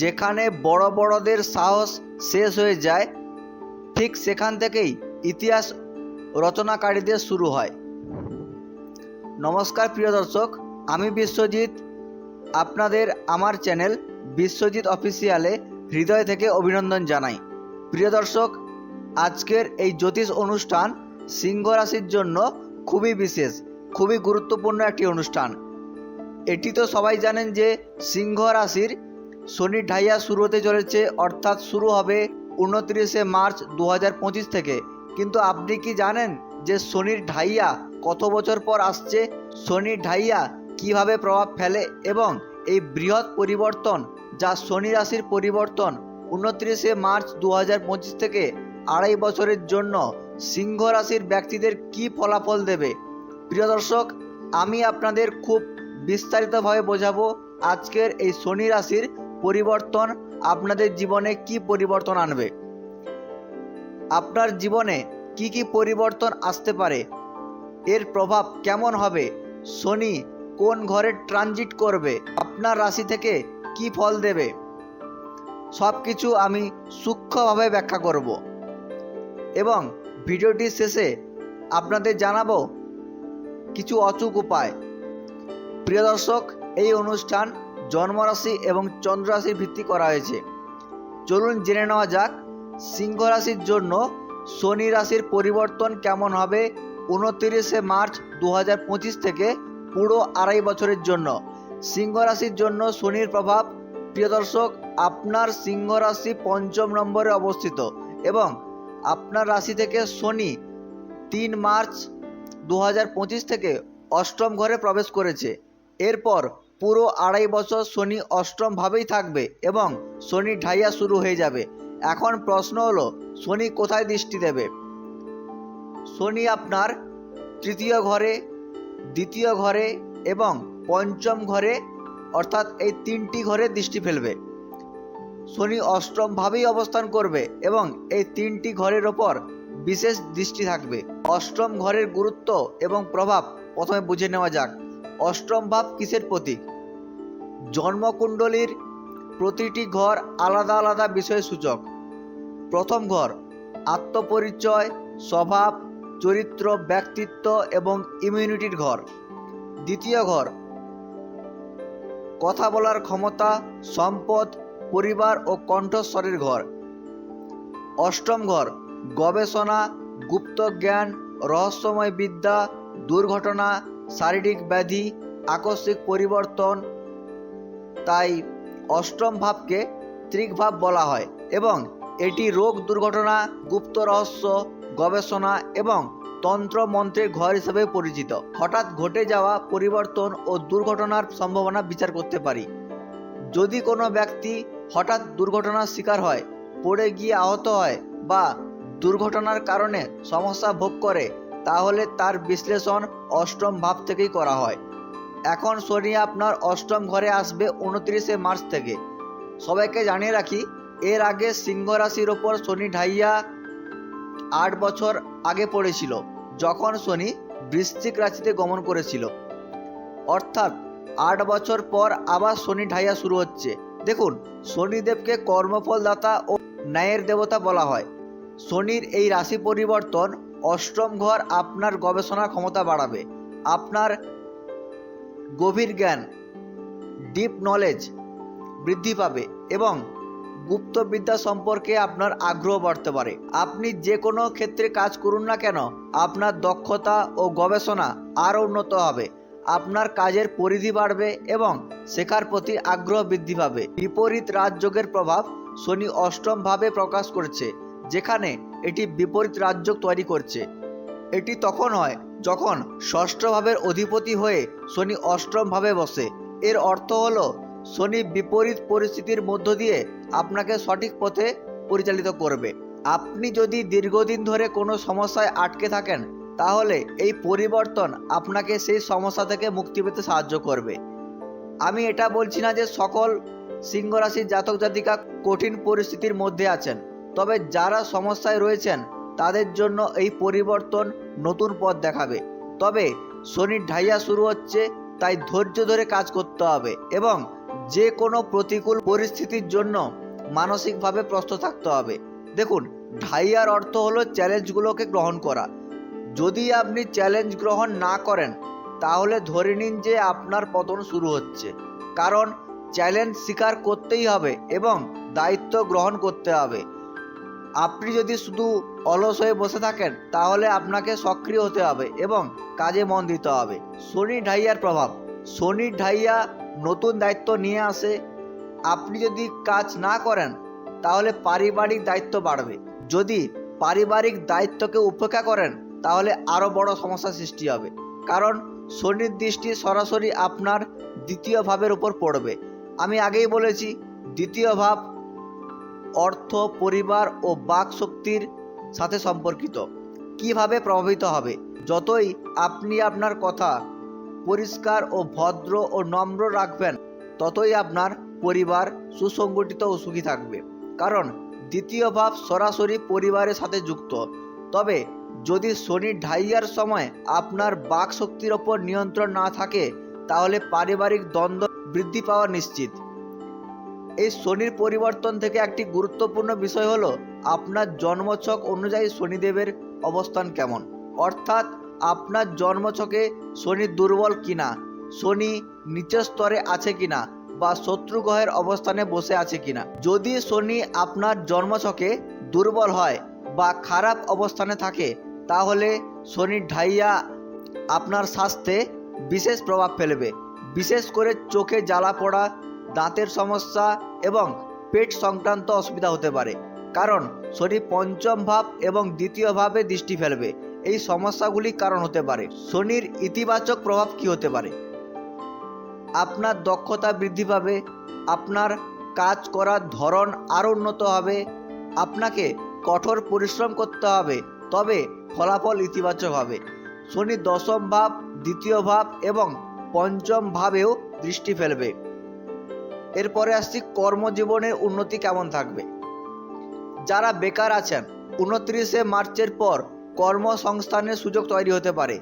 যেখানে বড় বড়দের সাহস শেষ হয়ে যায়, ঠিক সেখান থেকেই ইতিহাস রচনাকারীদের শুরু হয়। নমস্কার প্রিয় দর্শক, আমি বিশ্বজিৎ। আপনাদের আমার চ্যানেল বিশ্বজিৎ অফিসিয়ালে হৃদয় থেকে অভিনন্দন জানাই। প্রিয় দর্শক, আজকের এই জ্যোতিষ অনুষ্ঠান সিংহ রাশির জন্য খুবই বিশেষ, খুবই গুরুত্বপূর্ণ একটি অনুষ্ঠান। এটি তো সবাই জানেন যে সিংহ রাশির শনি ঢাইয়া শুরু হতে চলেছে, অর্থাৎ শুরু হবে উনত্রিশে মার্চ দু হাজার পঁচিশ থেকে। কিন্তু আপনি কি জানেন যে শনির ঢাইয়া কত বছর পর আসছে? শনির ঢাইয়া কীভাবে প্রভাব ফেলে এবং এই বৃহৎ পরিবর্তন যা শনি রাশির পরিবর্তন উনত্রিশে মার্চ দু হাজার পঁচিশ থেকে আড়াই বছরের জন্য সিংহ রাশির ব্যক্তিদের কি ফলাফল দেবে? প্রিয় দর্শক, আমি আপনাদের খুব বিস্তারিতভাবে বোঝাবো আজকের এই শনি রাশির পরিবর্তন আপনাদের জীবনে কি পরিবর্তন আনবে? আপনার জীবনে কি কি পরিবর্তন আসতে পারে? এর প্রভাব কেমন হবে? শনি কোন ঘরে ট্রানজিট করবে? আপনার রাশি থেকে কি ফল দেবে? সব কিছু আমি সূক্ষ্মভাবে ব্যাখ্যা করব। এবং ভিডিওটির শেষে আপনাদের জানাব কিছু অচুক উপায়। প্রিয় দর্শক, এই অনুষ্ঠান জন্মরাশি এবং চন্দ্ররাশির ভিত্তি করা হয়েছে। চলুন জেনে নেওয়া যাক সিংহ রাশির জন্য শনি রাশির পরিবর্তন কেমন হবে উনতিরিশে মার্চ দু হাজার পঁচিশ থেকে পুরো আড়াই বছরের জন্য। সিংহ রাশির জন্য শনির প্রভাব, প্রিয় দর্শক, আপনার সিংহ রাশি পঞ্চম নম্বরে অবস্থিত এবং আপনার রাশি থেকে শনি তিন মার্চ দু হাজার পঁচিশ থেকে অষ্টম ঘরে প্রবেশ করেছে। এরপর পুরো আড়াই বছর শনি অষ্টমভাবেই থাকবে এবং শনি ঢাইয়া শুরু হয়ে যাবে। এখন প্রশ্ন হলো, শনি কোথায় দৃষ্টি দেবে? শনি আপনার তৃতীয় ঘরে, দ্বিতীয় ঘরে এবং পঞ্চম ঘরে, অর্থাৎ এই তিনটি ঘরে দৃষ্টি ফেলবে। শনি অষ্টমভাবেই অবস্থান করবে এবং এই তিনটি ঘরের ওপর বিশেষ দৃষ্টি থাকবে। অষ্টম ঘরের গুরুত্ব এবং প্রভাব প্রথমে বুঝে নেওয়া যাক। অষ্টম ভাব কিসের প্রতীক? জন্মকুণ্ডলীর প্রতিটি ঘর আলাদা আলাদা বিষয় সূচক। প্রথম ঘর, আত্মপরিচয়, স্বভাব, চরিত্র, ব্যক্তিত্ব এবং ইমিউনিটির ঘর। দ্বিতীয় ঘর, কথা বলার ক্ষমতা, সম্পদ, পরিবার ও কণ্ঠস্বরের ঘর। অষ্টম ঘর, গবেষণা, গুপ্ত জ্ঞান, রহস্যময় বিদ্যা, দুর্ঘটনা শারীরিক ব্যাধি, আকস্মিক পরিবর্তন, তাই অষ্টম ভাবকে ত্রিকভাব বলা হয় এবং এটি রোগ দুর্ঘটনা, গুপ্ত রহস্য, গবেষণা এবং তন্ত্র মন্ত্রের ঘর হিসেবে পরিচিত। হঠাৎ ঘটে যাওয়া পরিবর্তন ও দুর্ঘটনার সম্ভাবনা বিচার করতে পারি। যদি কোনো ব্যক্তি হঠাৎ দুর্ঘটনার শিকার হয়, পড়ে গিয়ে আহত হয় বা দুর্ঘটনার কারণে সমস্যা ভোগ করে তাহলে তার বিশ্লেষণ অষ্টম ভাব থেকেই করা হয়। এখন শনি আপনার অষ্টম ঘরে আসবে উনত্রিশে মার্চ থেকে। সবাইকে জানিয়ে রাখি, এর আগে সিংহ রাশির ওপর শনি ঢাইয়া আট বছর আগে পড়েছিল, যখন শনি বৃশ্চিক রাশিতে গমন করেছিল। অর্থাৎ আট বছর পর আবার শনি ঢাইয়া শুরু হচ্ছে। দেখুন, শনিদেবকে কর্মফলদাতা ও ন্যায়ের দেবতা বলা হয়। শনির এই রাশি পরিবর্তন অষ্টম ঘর আপনার গবেষণা ক্ষমতা বাড়াবে। আপনার গভীর জ্ঞান ডিপ নলেজ বৃদ্ধি পাবে এবং গুপ্তবিদ্যা সম্পর্কে আপনার আগ্রহ বাড়তে পারে। আপনি যে কোনো ক্ষেত্রে কাজ করুন না কেন, আপনার দক্ষতা ও গবেষণা আরও উন্নত হবে। আপনার কাজের পরিধি বাড়বে এবং শেখার প্রতি আগ্রহ বৃদ্ধি পাবে। বিপরীত রাজযোগের প্রভাব শনি অষ্টমভাবে প্রকাশ করছে, যেখানে এটি বিপরীত রাজ্য তৈরি করছে। এটি তখন হয় যখন ষষ্ঠ ভাবের অধিপতি হয়ে শনি অষ্টম ভাবে বসে। এর অর্থ হল, শনি বিপরীত পরিস্থিতির মধ্য দিয়ে আপনাকে সঠিক পথে পরিচালিত করবে। আপনি যদি দীর্ঘদিন ধরে কোনো সমস্যায় আটকে থাকেন, তাহলে এই পরিবর্তন আপনাকে সেই সমস্যা থেকে মুক্তি পেতে সাহায্য করবে। আমি এটা বলছি না যে সকল সিংহ রাশির জাতক জাতিকা কঠিন পরিস্থিতির মধ্যে আছেন। তবে যারা সমস্যায় রয়েছেন, তাদের জন্য এই পরিবর্তন নতুন পথ দেখাবে। তবে শনির ঢাইয়া শুরু হচ্ছে, তাই ধৈর্য ধরে কাজ করতে হবে এবং যে কোনো প্রতিকূল পরিস্থিতির জন্য মানসিকভাবে প্রস্তুত থাকতে হবে। দেখুন, ঢাইয়ার অর্থ হলো চ্যালেঞ্জগুলোকে গ্রহণ করা। যদি আপনি চ্যালেঞ্জ গ্রহণ না করেন, তাহলে ধরে নিন যে আপনার পতন শুরু হচ্ছে। কারণ চ্যালেঞ্জ স্বীকার করতেই হবে এবং দায়িত্ব গ্রহণ করতে হবে। আপনি যদি শুধু অলস হয়ে বসে থাকেন, তাহলে আপনাকে সক্রিয় হতে হবে এবং কাজে মন দিতে হবে। শনি ঢাইয়ার প্রভাব। শনি ঢাইয়া নতুন দায়িত্ব নিয়ে আসে। আপনি যদি কাজ না করেন, তাহলে পারিবারিক দায়িত্ব বাড়বে। যদি পারিবারিক দায়িত্বকে উপেক্ষা করেন, তাহলে আরও বড় সমস্যা সৃষ্টি হবে। কারণ শনির দৃষ্টি সরাসরি আপনার দ্বিতীয় ভাবের উপর পড়বে। আমি আগেই বলেছি, দ্বিতীয় ভাব অর্থ, পরিবার ও বাক শক্তির সাথে সম্পর্কিত। কীভাবে প্রভাবিত হবে? যতই আপনি আপনার কথা পরিষ্কার ও ভদ্র ও নম্র রাখবেন, ততই আপনার পরিবার সুসংগঠিত ও সুখী থাকবে। কারণ, দ্বিতীয় ভাব সরাসরি পরিবারের সাথে যুক্ত। তবে, যদি শনি ঢাইয়ার সময় আপনার বাক শক্তির ওপর নিয়ন্ত্রণ না থাকে, তাহলে পারিবারিক দ্বন্দ্ব বৃদ্ধি পাওয়া নিশ্চিত। এই শনির পরিবর্তন থেকে একটি গুরুত্বপূর্ণ বিষয় হলো, আপনার জন্মছক অনুযায়ী শনিদেবের অবস্থান কেমন? অর্থাৎ আপনার জন্মছকে শনি দুর্বল কিনা, শনি নিচের স্তরে আছে কিনা, বা শত্রু গ্রহের অবস্থানে বসে আছে কিনা। যদি শনি আপনার জন্মছকে দুর্বল হয় বা খারাপ অবস্থানে থাকে, তাহলে শনি ঢাইয়া আপনার স্বাস্থ্যে বিশেষ প্রভাব ফেলবে। বিশেষ করে চোখে জ্বালা পড়া দাঁতের সমস্যা এবং পেট সংক্রান্ত অসুবিধা হতে পারে, কারণ শনি পঞ্চম ভাব এবং দ্বিতীয় ভাবে দৃষ্টি ফেলবে। এই সমস্যাগুলি কারণ হতে পারে। শনির ইতিবাচক প্রভাব কি হতে পারে? আপনার দক্ষতা বৃদ্ধি পাবে, আপনার কাজ করার ধরন আরও উন্নত হবে, আপনাকে কঠোর পরিশ্রম করতে হবে, তবে ফলাফল ইতিবাচক হবে। শনি দশম ভাব, দ্বিতীয় ভাব এবং পঞ্চম ভাবেও দৃষ্টি ফেলবে। এরপরে আসছি কর্মজীবনের উন্নতি কেমন থাকবে? যারা বেকার আছেন, উনত্রিশে মার্চের পর কর্মসংস্থানের সুযোগ তৈরি হতে পারে।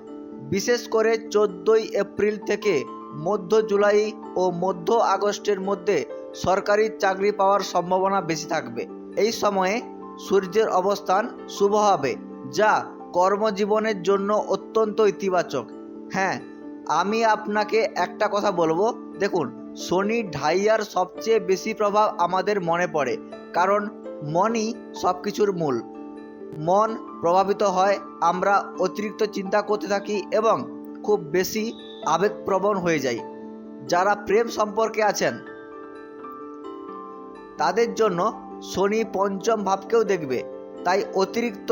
বিশেষ করে চোদ্দোই এপ্রিল থেকে মধ্য জুলাই ও মধ্য আগস্টের মধ্যে সরকারি চাকরি পাওয়ার সম্ভাবনা বেশি থাকবে। এই সময়ে সূর্যের অবস্থান শুভ হবে, যা কর্মজীবনের জন্য অত্যন্ত ইতিবাচক। হ্যাঁ আমি আপনাকে একটা কথা বলব। দেখুন শনি ঢাইয়ার সবচেয়ে বেশি প্রভাব আমাদের মনে পড়ে, কারণ মনই সব কিছুর মূল। মন প্রভাবিত হয় আমরা অতিরিক্ত চিন্তা করতে থাকি এবং খুব বেশি আবেগপ্রবণ হয়ে যাই। যারা প্রেম সম্পর্কে আছেন, তাদের জন্য শনি পঞ্চম ভাবকেও দেখবে, তাই অতিরিক্ত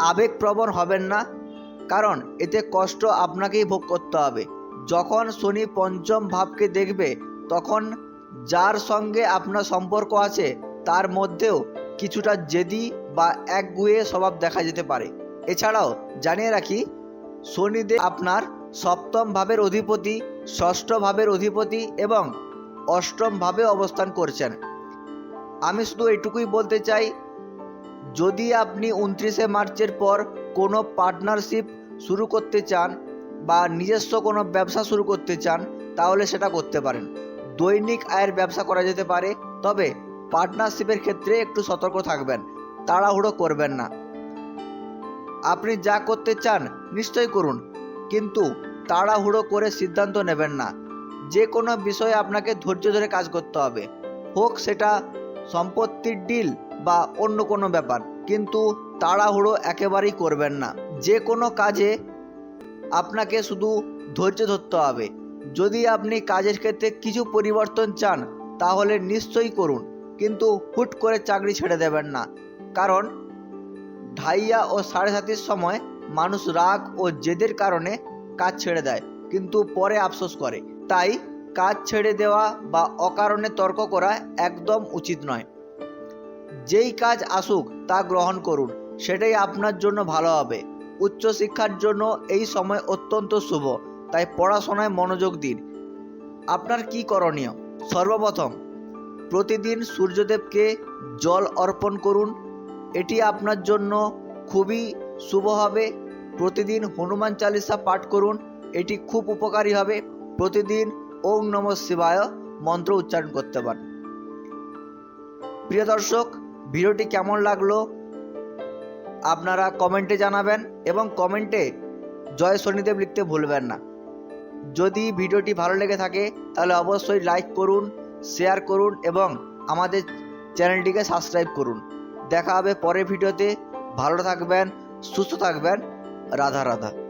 আবেগপ্রবণ হবেন না, কারণ এতে কষ্ট আপনাকেই ভোগ করতে হবে। যখন শনি পঞ্চম ভাবকে দেখবে তখন যার সঙ্গে আপনার সম্পর্ক আছে, তার মধ্যেও কিছুটা জেদি বা একগুয়ে স্বভাব দেখা যেতে পারে। এছাড়াও জানিয়ে রাখি, শনিদেব আপনার সপ্তম ভাবের অধিপতি, ষষ্ঠ ভাবের অধিপতি এবং অষ্টম ভাবে অবস্থান করছেন। আমি শুধু এটুকুই বলতে চাই, যদি আপনি উনত্রিশে মার্চের পর কোনো পার্টনারশিপ শুরু করতে চান বা নিজস্ব কোনো ব্যবসা শুরু করতে চান, তাহলে সেটা করতে পারেন। দৈনিক আয়ের ব্যবসা করা যেতে পারে, তবে পার্টনারশিপের ক্ষেত্রে একটু সতর্ক থাকবেন, তাড়াহুড়ো করবেন না। আপনি যা করতে চান নিশ্চয়ই করুন, কিন্তু তাড়াহুড়ো করে সিদ্ধান্ত নেবেন না। যে কোনো বিষয়ে আপনাকে ধৈর্য ধরে কাজ করতে হবে, হোক সেটা সম্পত্তির ডিল বা অন্য কোনো ব্যাপার, কিন্তু তাড়াহুড়ো একেবারেই করবেন না। যে কোনো কাজে আপনাকে শুধু ধৈর্য ধরতে হবে। যদি আপনি কাজের ক্ষেত্রে কিছু পরিবর্তন চান, তাহলে নিশ্চয়ই করুন, কিন্তু হুট করে চাকরি ছেড়ে দেবেন না। কারণ, ঢাইয়া ও সাড়ে সাতির সময় মানুষ রাগ ও জেদের কারণে কাজ ছেড়ে দেয়, কিন্তু পরে আফসোস করে। তাই, কাজ ছেড়ে দেওয়া বা অকারণে তর্ক করা একদম উচিত নয়। যেই কাজ আসুক, তা গ্রহণ করুন, সেটাই আপনার জন্য ভালো হবে। উচ্চশিক্ষার জন্য এই সময় অত্যন্ত শুভ। তাই পড়াশোনায় মনোযোগ দিন। আপনার কি করণীয়? সর্বপ্রথম, প্রতিদিন সূর্যদেবকে জল অর্পণ করুন। এটি আপনার জন্য খুবই শুভ হবে। প্রতিদিন হনুমান চালিসা পাঠ করুন। এটি খুব উপকারী হবে। প্রতিদিন ওম নম শিবায় মন্ত্র উচ্চারণ করতে পারেন। প্রিয় দর্শক, ভিডিওটি কেমন লাগল? আপনারা কমেন্টে জানাবেন এবং কমেন্টে জয় শনিদেব লিখতে ভুলবেন না। যদি ভিডিওটি ভালো লেগে থাকে, তাহলে অবশ্যই লাইক করুন শেয়ার করুন এবং আমাদের চ্যানেলটিকে সাবস্ক্রাইব করুন। দেখা হবে পরের ভিডিওতে। ভালো থাকবেন, সুস্থ থাকবেন। রাধা রাধা।